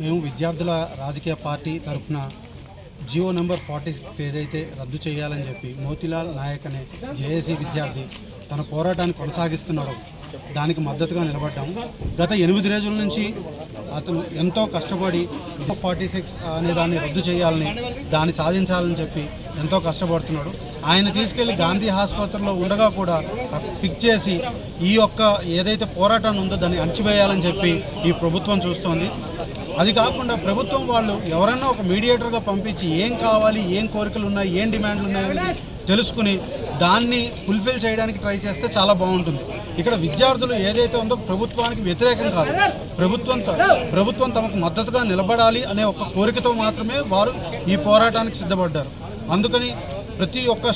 మేము విద్యార్థుల రాజకీయ పార్టీ తరఫున జియో నెంబర్ ఫార్టీ సిక్స్ ఏదైతే రద్దు చేయాలని చెప్పి మోతిలాల్ నాయక్ అనే జేఏసీ విద్యార్థి తన పోరాటాన్ని కొనసాగిస్తున్నాడు. దానికి మద్దతుగా నిలబడ్డాము. గత ఎనిమిది రోజుల నుంచి అతను ఎంతో కష్టపడి ఫార్టీ సిక్స్ అనే దాన్ని రద్దు చేయాలని దాన్ని సాధించాలని చెప్పి ఎంతో కష్టపడుతున్నాడు. ఆయన తీసుకెళ్ళి గాంధీ ఆసుపత్రిలో ఉండగా కూడా పిక్ చేసి ఈ యొక్క ఏదైతే పోరాటాన్ని ఉందో దాన్ని అణచివేయాలని చెప్పి ఈ ప్రభుత్వం చూస్తోంది. అది కాకుండా ప్రభుత్వం వాళ్ళు ఎవరన్నా ఒక మీడియేటర్గా పంపించి ఏం కావాలి ఏం కోరికలు ఉన్నాయి ఏం డిమాండ్లు ఉన్నాయని తెలుసుకుని దాన్ని ఫుల్ఫిల్ చేయడానికి ట్రై చేస్తే చాలా బాగుంటుంది. ఇక్కడ విద్యార్థులు ఏదైతే ఉందో ప్రభుత్వానికి వ్యతిరేకం కాదు. ప్రభుత్వం ప్రభుత్వం తమకు మద్దతుగా నిలబడాలి అనే ఒక కోరికతో మాత్రమే వారు ఈ పోరాటానికి సిద్ధపడ్డారు. అందుకని ప్రతి ఒక్క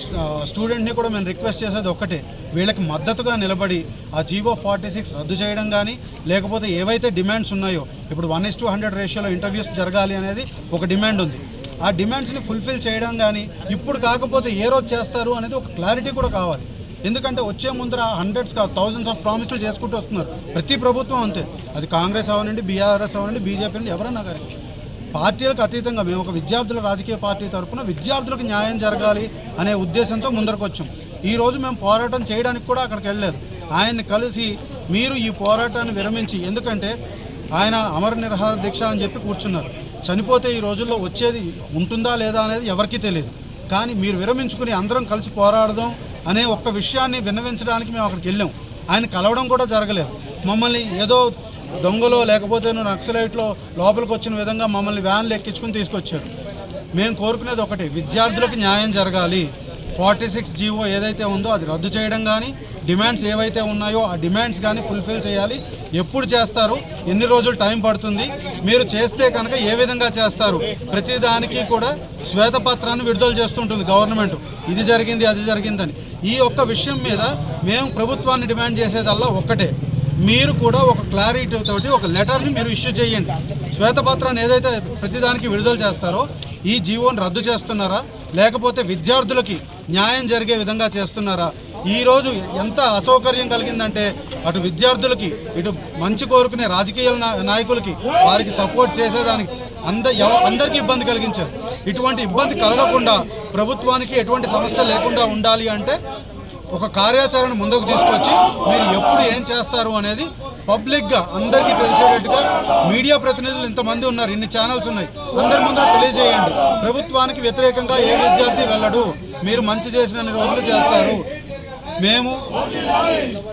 స్టూడెంట్ని కూడా మేము రిక్వెస్ట్ చేసేది ఒక్కటే. వీళ్ళకి మద్దతుగా నిలబడి ఆ జీవో ఫార్టీ సిక్స్ రద్దు చేయడం కానీ లేకపోతే ఏవైతే డిమాండ్స్ ఉన్నాయో ఇప్పుడు వన్ ఇస్ టూ హండ్రెడ్ రేషియోలో ఇంటర్వ్యూస్ జరగాలి అనేది ఒక డిమాండ్ ఉంది. ఆ డిమాండ్స్ని ఫుల్ఫిల్ చేయడం కానీ ఇప్పుడు కాకపోతే ఏ రోజు చేస్తారు అనేది ఒక క్లారిటీ కూడా కావాలి. ఎందుకంటే వచ్చే ముందర హండ్రెడ్స్ కాదు థౌజండ్స్ ఆఫ్ ప్రామిస్లు చేసుకుంటూ వస్తున్నారు. ప్రతి ప్రభుత్వం అంతే. అది కాంగ్రెస్ అవనండి బీఆర్ఎస్ అవనండి బీజేపీ నుండి ఎవరన్నా కానీ. పార్టీలకు అతీతంగా మేము ఒక విద్యార్థుల రాజకీయ పార్టీ తరఫున విద్యార్థులకు న్యాయం జరగాలి అనే ఉద్దేశంతో ముందరకు వచ్చాం ఈరోజు మేము పోరాటం చేయడానికి కూడా అక్కడికి వెళ్ళలేదు. ఆయన్ని కలిసి మీరు ఈ పోరాటాన్ని విరమించి ఎందుకంటే ఆయన అమర నిరహార దీక్ష అని చెప్పి కూర్చున్నారు. చనిపోతే ఈ రోజుల్లో వచ్చేది ఉంటుందా లేదా అనేది ఎవరికీ తెలియదు కానీ మీరు విరమించుకుని అందరం కలిసి పోరాడదాం అనే ఒక్క విషయాన్ని విన్నవించడానికి మేము అక్కడికి వెళ్ళాం. ఆయన కలవడం కూడా జరగలేదు. మమ్మల్ని ఏదో దొంగలో లేకపోతే నక్సలైట్లో లోపలికి వచ్చిన విధంగా మమ్మల్ని వ్యాన్లు ఎక్కించుకుని తీసుకొచ్చారు. మేము కోరుకునేది ఒకటి విద్యార్థులకు న్యాయం జరగాలి. ఫార్టీ సిక్స్ జీవో ఏదైతే ఉందో అది రద్దు చేయడం కానీ డిమాండ్స్ ఏవైతే ఉన్నాయో ఆ డిమాండ్స్ కానీ ఫుల్ఫిల్ చేయాలి. ఎప్పుడు చేస్తారు? ఎన్ని రోజులు టైం పడుతుంది? మీరు చేస్తే కనుక ఏ విధంగా చేస్తారు? ప్రతిదానికి కూడా శ్వేతపత్రాన్ని విడుదల చేస్తుంటుంది గవర్నమెంట్. ఇది జరిగింది అది జరిగిందని. ఈ ఒక్క విషయం మీద మేము ప్రభుత్వాన్ని డిమాండ్ చేసేదల్లా ఒక్కటే. మీరు కూడా ఒక క్లారిటీ తోటి ఒక లెటర్ని మీరు ఇష్యూ చేయండి. శ్వేతపత్రాన్ని ఏదైతే ప్రతిదానికి విడుదల చేస్తారో ఈ జీవోని రద్దు చేస్తున్నారా? లేకపోతే విద్యార్థులకి న్యాయం జరిగే విధంగా చేస్తున్నారా? ఈరోజు ఎంత అసౌకర్యం కలిగిందంటే అటు విద్యార్థులకి ఇటు మంచి కోరుకునే రాజకీయ నాయకులకి వారికి సపోర్ట్ చేసేదానికి అంద అందరికీ ఇబ్బంది కలిగించారు. ఇటువంటి ఇబ్బంది కలగకుండా ప్రభుత్వానికి ఎటువంటి సమస్య లేకుండా ఉండాలి అంటే ఒక కార్యాచరణ ముందుకు తీసుకొచ్చి మీరు ఎప్పుడు ఏం చేస్తారు అనేది పబ్లిక్గా అందరికీ తెలిసేటట్టుగా మీడియా ప్రతినిధులు ఇంతమంది ఉన్నారు ఇన్ని ఛానల్స్ ఉన్నాయి. అందరి ముందర తెలియజేయండి. ప్రభుత్వానికి వ్యతిరేకంగా ఏ విద్యార్థి వెళ్ళడు మీరు మంచి చేసిన రోజులు చేస్తారు. మేము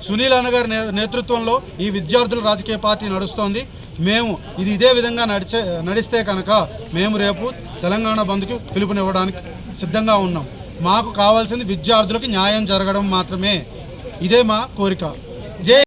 సునీల్ అన్న గారి నే- నేతృత్వంలో ఈ విద్యార్థుల రాజకీయ పార్టీ నడుస్తోంది. మేము ఇది ఇదే విధంగా నడిచే నడిస్తే కనుక మేము రేపు తెలంగాణ బంద్కి పిలుపునివ్వడానికి సిద్ధంగా ఉన్నాం. మాకు కావాల్సింది విద్యార్థులకు న్యాయం జరగడం మాత్రమే. ఇదే మా కోరిక. జై